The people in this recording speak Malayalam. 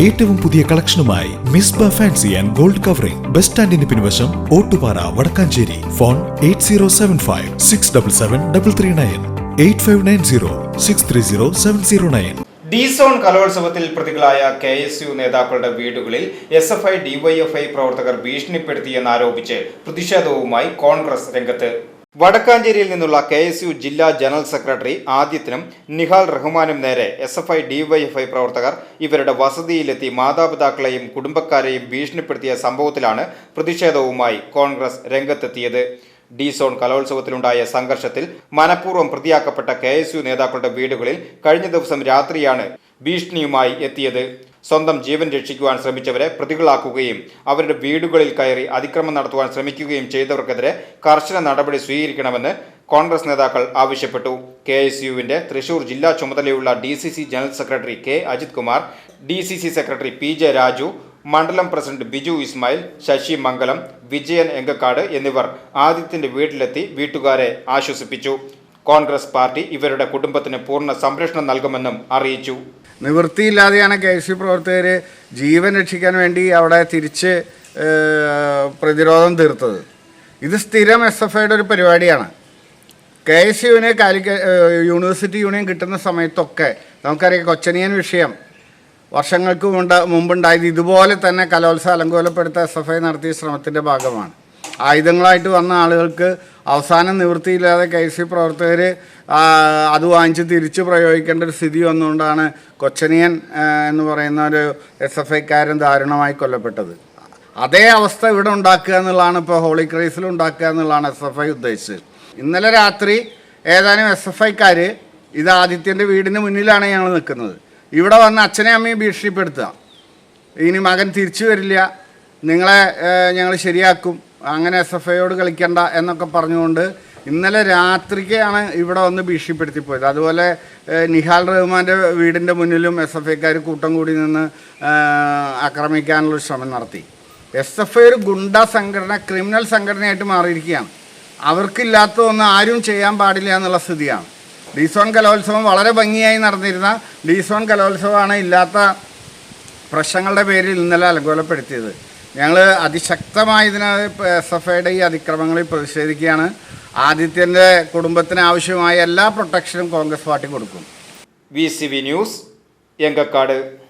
ഏറ്റവും പുതിയ കളക്ഷനുമായി Misba fancy and gold covering. Bus സ്റ്റാൻഡിന് പിൻവശം Ottupara Vadakkanchery. Phone eight zero seven five six double seven double three nine. Eight five nine zero six three zero seven zero nine. D zone കലോത്സവത്തിൽ പ്രതികളായ കെ എസ് യു നേതാക്കളുടെ വീടുകളിൽ എസ് എഫ് ഐ ഡിവൈഎഫ്ഐ പ്രവർത്തകർ ഭീഷണിപ്പെടുത്തിയെന്നാരോപിച്ച് പ്രതിഷേധവുമായി കോൺഗ്രസ് രംഗത്ത്. വടക്കാഞ്ചേരിയിൽ നിന്നുള്ള കെ എസ് യു ജില്ലാ ജനറൽ സെക്രട്ടറി ആദിത്യനും നിഹാൽ റഹ്മാനും നേരെ എസ് എഫ് ഐ ഡിവൈഎഫ്ഐ പ്രവർത്തകർ ഇവരുടെ വസതിയിലെത്തി മാതാപിതാക്കളെയും കുടുംബക്കാരെയും ഭീഷണിപ്പെടുത്തിയ സംഭവത്തിലാണ് പ്രതിഷേധവുമായി കോൺഗ്രസ് രംഗത്തെത്തിയത്. ഡി സോൺ കലോത്സവത്തിലുണ്ടായ സംഘർഷത്തിൽ മനഃപൂർവം പ്രതിയാക്കപ്പെട്ട കെ നേതാക്കളുടെ വീടുകളിൽ കഴിഞ്ഞ ദിവസം രാത്രിയാണ് ഭീഷണിയുമായി എത്തിയത്. സ്വന്തം ജീവൻ രക്ഷിക്കുവാൻ ശ്രമിച്ചവരെ പ്രതികളാക്കുകയും അവരുടെ വീടുകളിൽ കയറി അതിക്രമം നടത്തുവാൻ ശ്രമിക്കുകയും ചെയ്തവർക്കെതിരെ കർശന നടപടി സ്വീകരിക്കണമെന്ന് കോൺഗ്രസ് നേതാക്കൾ ആവശ്യപ്പെട്ടു. കെ എസ് യുവിന്റെ തൃശൂർ ജില്ലാ ചുമതലയുള്ള D C C general secretary K Ajith Kumar D C C secretary P J Raju മണ്ഡലം പ്രസിഡന്റ് ബിജു ഇസ്മായിൽ ശശി മംഗലം വിജയൻ എങ്കക്കാട് എന്നിവർ ആദിത്യന്റെ വീട്ടിലെത്തി വീട്ടുകാരെ ആശ്വസിപ്പിച്ചു. കോൺഗ്രസ് പാർട്ടി ഇവരുടെ കുടുംബത്തിന് പൂർണ സംരക്ഷണം നൽകുമെന്നും അറിയിച്ചു. നിവൃത്തിയില്ലാതെയാണ് കെ എസ് യു പ്രവർത്തകർ ജീവൻ രക്ഷിക്കാൻ വേണ്ടി അവിടെ തിരിച്ച് പ്രതിരോധം തീർത്തത്. ഇത് സ്ഥിരം എസ് എഫ് ഐയുടെ ഒരു പരിപാടിയാണ്. കെ എസ് യുവിന് കാലിക്ക യൂണിവേഴ്സിറ്റി യൂണിയൻ കിട്ടുന്ന സമയത്തൊക്കെ നമുക്കറിയാം കൊച്ചനിയൻ വിഷയം വർഷങ്ങൾക്ക് മുണ്ട മുമ്പുണ്ടായത് ഇതുപോലെ തന്നെ കലോത്സവം അലങ്കോലപ്പെടുത്ത എസ് എഫ് ഐ നടത്തിയ ശ്രമത്തിന്റെ ഭാഗമാണ്. ആയുധങ്ങളായിട്ട് വന്ന ആളുകൾക്ക് അവസാനം നിവൃത്തിയില്ലാതെ കെ എസ് സി പ്രവർത്തകർ അത് വാങ്ങിച്ച് തിരിച്ച് പ്രയോഗിക്കേണ്ട ഒരു സ്ഥിതി വന്നുകൊണ്ടാണ് കൊച്ചനിയൻ എന്ന് പറയുന്ന ഒരു എസ് എഫ് ഐക്കാരൻ ദാരുണമായി കൊല്ലപ്പെട്ടത്. അതേ അവസ്ഥ ഇവിടെ ഉണ്ടാക്കുക എന്നുള്ളതാണ് ഇപ്പോൾ ഹോളി ക്രൈസിൽ ഉണ്ടാക്കുക എന്നുള്ളതാണ് എസ് എഫ് ഐ ഉദ്ദേശിച്ചത്. ഇന്നലെ രാത്രി ഏതാനും എസ് എഫ് ഐക്കാർ ഇത് ആദിത്യന്റെ വീടിന് മുന്നിലാണ് ഞങ്ങൾ നിൽക്കുന്നത്. ഇവിടെ വന്ന് അച്ഛനെ അമ്മയും ഭീഷണിപ്പെടുത്തുക. ഇനി മകൻ തിരിച്ചു വരില്ല. നിങ്ങളെ ഞങ്ങൾ ശരിയാക്കും. അങ്ങനെ എസ് എഫ് ഐയോട് കളിക്കണ്ട എന്നൊക്കെ പറഞ്ഞുകൊണ്ട് ഇന്നലെ രാത്രിക്കാണ് ഇവിടെ വന്ന് ഭീഷണിപ്പെടുത്തിപ്പോയത് അതുപോലെ നിഹാൽ റഹ്മാന്റെ വീടിന്റെ മുന്നിലും എസ് എഫ് ഐക്കാർ കൂട്ടം കൂടി നിന്ന് ആക്രമിക്കാനുള്ള ശ്രമം നടത്തി. എസ് എഫ് ഐ ഒരു ഗുണ്ട സംഘടന ക്രിമിനൽ സംഘടനയായിട്ട് മാറിയിരിക്കുകയാണ്. അവർക്കില്ലാത്തതൊന്നും ആരും ചെയ്യാൻ പാടില്ല എന്നുള്ള സ്ഥിതിയാണ്. ഡിസോൺ കലോത്സവം വളരെ ഭംഗിയായി നടന്നിരുന്ന ഡിസോൺ കലോത്സവമാണ് ഇല്ലാത്ത പ്രശ്നങ്ങളുടെ പേരിൽ ഇന്നലെ അലങ്കോലപ്പെടുത്തിയത്. ഞങ്ങൾ അതിശക്തമായി ഇതിനെ എസ് എഫ് ഐയുടെ ഈ അതിക്രമങ്ങളിൽ പ്രതിഷേധിക്കുകയാണ്. ആദിത്യന്റെ കുടുംബത്തിന് ആവശ്യമായ എല്ലാ പ്രൊട്ടക്ഷനും കോൺഗ്രസ് പാർട്ടി കൊടുക്കും. V news Enkakkad.